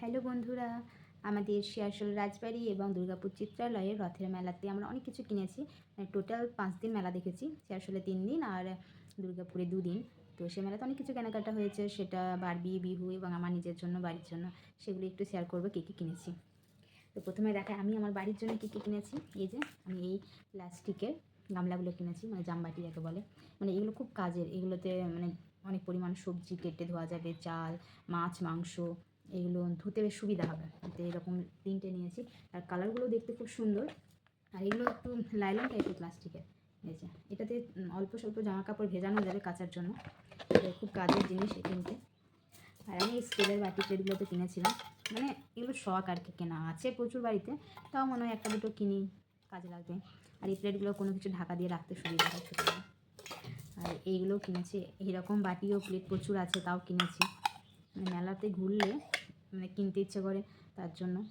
Hello বন্ধুরা, আমাদের শিয়ারশোল রাজবাড়ি এবং দুর্গাপুর চিত্রালয়ের রথের মেলাতে আমরা অনেক কিছু কিনেছি। টোটাল পাঁচ দিন মেলা দেখেছি, শিয়ারশোলে তিন দিন আর দুর্গাপুরে দুদিন। তো সে মেলাতে অনেক কিছু কেনাকাটা হয়েছে, সেটা বারবি, বিহু এবং আমার নিজের জন্য, বাড়ির জন্য। সেগুলো একটু শেয়ার করব কী কী কিনেছি। তো প্রথমে দেখা আমি আমার বাড়ির জন্য কী কী কিনেছি? এই যে, আমি এই প্লাস্টিকের গামলাগুলো কিনেছি মানে জামবাটি যাকে বলে। মানে এগুলো খুব কাজের, এগুলোতে মানে অনেক পরিমাণ সবজি কেটে ধোয়া যাবে, চাল, মাছ, মাংস এগুলো ধুতে বেশ সুবিধা হবে। তো এরকম তিনটে নিয়েছি। আর কালারগুলো দেখতে খুব সুন্দর। আর এগুলো একটু লাইলন টাইপের প্লাস্টিকের। যে, এটাতে অল্প স্বল্প জামা কাপড় ভেজানো যাবে কাচার জন্য। খুব কাজের জিনিস তিনটে। আর আমি এই বাটি প্লেটগুলোতে কিনেছিলাম। মানে এগুলো শখ আর কি, কেনা আছে প্রচুর বাড়িতে। তাও মনে হয় একটা দুটো কিনি, কাজে লাগবে। আর এই প্লেটগুলো কোনো কিছু ঢাকা দিয়ে রাখতে সুবিধা হয় আর এইগুলো কিনেছি। এইরকম বাটি ও প্লেট প্রচুর আছে, তাও কিনেছি। মানে মেলাতে ঘুরলে মানে কিনতে ইচ্ছে করে তার জন্য।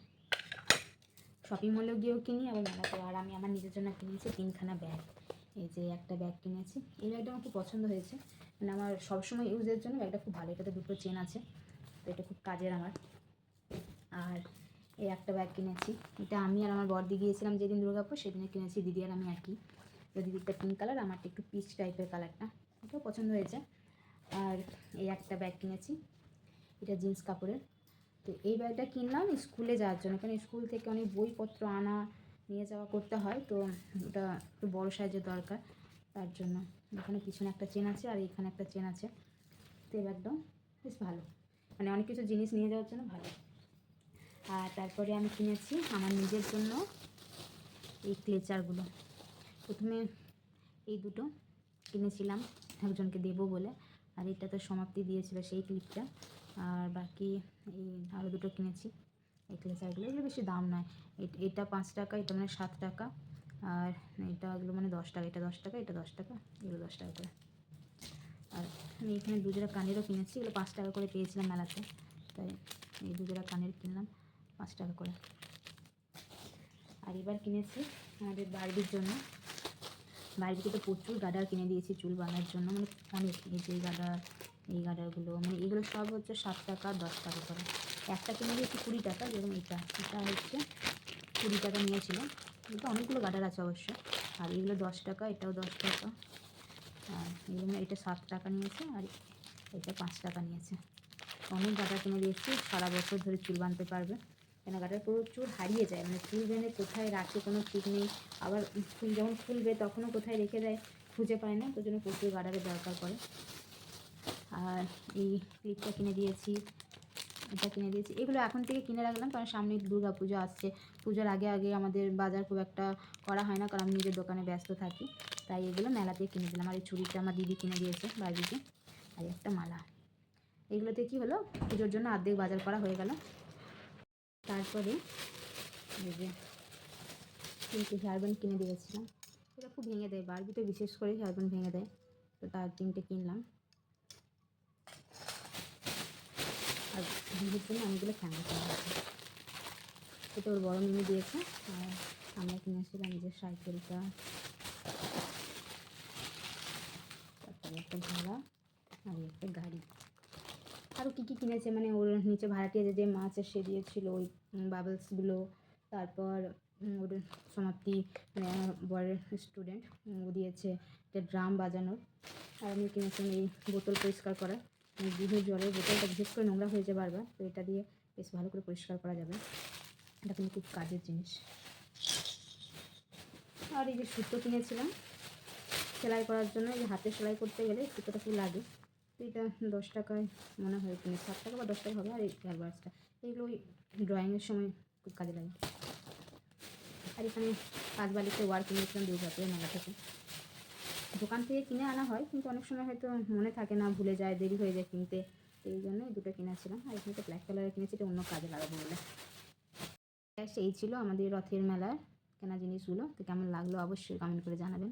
শপিং মলেও গিয়েও কিনি এবং মেলাতে আর আমি আমার নিজের জন্য কিনেছি, তিনখানা ব্যাগ এই যে একটা ব্যাগ কিনেছি। এই ব্যাগটা আমার খুব পছন্দ হয়েছে। মানে আমার সবসময় ইউজের জন্য ব্যাগটা খুব ভালো। এটাতে দুটো চেন আছে, তো এটা খুব কাজের আমার। আর এই একটা ব্যাগ কিনেছি। এটা আমি আর আমার বর্দি গিয়েছিলাম যেদিন দুর্গাপুর, সেদিনে কিনেছি। দিদি আর আমি একই। তো দিদিরটা পিঙ্ক কালার আমারটা একটু পিচ টাইপের কালারটা এটাও পছন্দ হয়েছে। আর এই একটা ব্যাগ কিনেছি। এটা জিন্স কাপড়ের। তো এই ব্যাগটা কিনলাম স্কুলে যাওয়ার জন্য। কারণ স্কুল থেকে অনেক বইপত্র আনা, নিয়ে যাওয়া করতে হয়, তো ওটা একটু বড়ো সাইজের দরকার। তার জন্য এখানে পিছনে একটা চেন আছে আর এখানে একটা চেন আছে। তো এই ব্যাগটাও বেশ ভালো। মানে অনেক কিছু জিনিস নিয়ে যাওয়ার জন্য ভালো। আর তারপরে আমি কিনেছি আমার নিজের জন্য এই ক্লেচারগুলো। প্রথমে এই দুটো কিনেছিলাম, একজনকে দেবো বলে। আর এটা তো সমাপ্তি দিয়েছিল সেই ক্লিপটা। আর বাকি এই আরও দুটো কিনেছি। এই ক্লেচারগুলো এগুলো বেশি দাম নয়। এট- পাঁচ টাকা, এটা মানে সাত টাকা। আর এটা এগুলো মানে দশ টাকা, এটা দশ টাকা, এটা দশ টাকা, এগুলো দশ টাকা করে। আর আমি এখানে দুজোড়া কানেরও কিনেছি, এগুলো পাঁচ টাকা করে পেয়েছিলাম মেলাতে। তাই এই দুজোড়া কানের কিনলাম পাঁচ টাকা করে। আর এবার কিনেছি আমাদের বাড়ির জন্য। বাড়িতে তো প্রচুর গাডার কিনে দিয়েছি চুল বাঁধার জন্য মানে অনেক, এই যে গাডার এই গাডারগুলো মানে এগুলো সব হচ্ছে সাত টাকা, দশ টাকা করে। একটা কিনে দিয়েছি কুড়ি টাকা, যেরকম এটা। এটা হচ্ছে কুড়ি টাকা নিয়েছিল এটা অনেকগুলো গাডার আছে অবশ্য। আর এগুলো দশ টাকা, এটাও দশ টাকা। আর এগুলো মানে এটা সাত টাকা নিয়েছে, আর এটা পাঁচ টাকা নিয়েছে। অনেক গাডার কিনে দিয়েছি, সারা বছর ধরে চুল বাঁধতে পারবে। কেন গাডার প্রচুর হারিয়ে যায় মানে চুল বেঁধে কোথায় রাখে কোনো ঠিক নেই। আবার ফুল যখন ফুলবে তখনও কোথায় রেখে দেয়, খুঁজে পায় না তোর জন্য প্রচুর গাডারের দরকার পড়ে। আর এই ক্লিপটা কিনে দিয়েছি, এটা কিনে দিয়েছি। এগুলো এখন থেকে কিনে রাখলাম, কারণ সামনে দুর্গা পুজো আসছে। পুজোর আগে আগে আমাদের বাজার খুব একটা করা হয় না, কারণ আমি নিজের দোকানে ব্যস্ত থাকি। তাই এগুলো মেলাতে কিনে দিলাম। আর এই চুড়িটা আমার দিদি কিনে দিয়েছে বাড়িতে আর একটা মালা। এগুলোতে কি হলো? পুজোর জন্য অর্ধেক বাজার করা হয়ে গেল। তারপরে এই যে তিনটে কিনে দিয়েছিলাম। এটা খুব ভেঙে দেয় বারবিতে বিশেষ করে হেয়ারব্যান্ড ভেঙে দেয়। তো তার তিনটে কিনলাম। বিহুর জন্য অনেকগুলো খেলনা কিনে এটা ওর বড় মিমি দিয়েছে, আর আমরা কিনে কিনেছিলাম যে সাইকেলটা। তারপরে একটা ঘোড়া আর একটা গাড়ি। আরও কী কী কিনেছে মানে ওর নিচে ভাড়াটিয়া যে মাছ সে দিয়েছিল, ওই বাবলসগুলো তারপর ওর সমাপ্তি মানে বরের স্টুডেন্ট ও দিয়েছে একটা ড্রাম বাজানোর। আর আমি কিনেছিলাম এই বোতল পরিষ্কার করা মানে বিহুর জলের বোতলটা বিশেষ করে নোংরা হয়েছে বারবার, তো এটা দিয়ে বেশ ভালো করে পরিষ্কার করা যাবে। এটা কিন্তু খুব কাজের জিনিস। আর এই যে সুতো কিনেছিলাম, সেলাই করার জন্য, এই হাতে সেলাই করতে গেলে সুতোটা খুব লাগে। তো এটা দশ টাকায় মনে হয় কিনে সাত টাকা বা দশ টাকা হবে, আর এই ক্যালভাসটা এইগুলো ওই ড্রয়িংয়ের সময় খুব কাজে লাগে। আর এখানে কাজ বালিতে ওয়ার কিনেছিলাম দুর্গাপুরের মেলা থেকে। দোকান থেকে কিনে আনা হয়, কিন্তু অনেক সময় হয়তো মনে থাকে না, ভুলে যায়, দেরি হয়ে যায় কিনতে। তো এই জন্য দুটো কিনেছিলাম, আর এখানে তো ব্ল্যাক কালারের কিনেছি, এটা অন্য কাজে লাগাবো বলে। এই ছিল আমাদের রথের মেলার কেনা জিনিসগুলো। তো কেমন লাগল অবশ্যই কমেন্ট করে জানাবেন।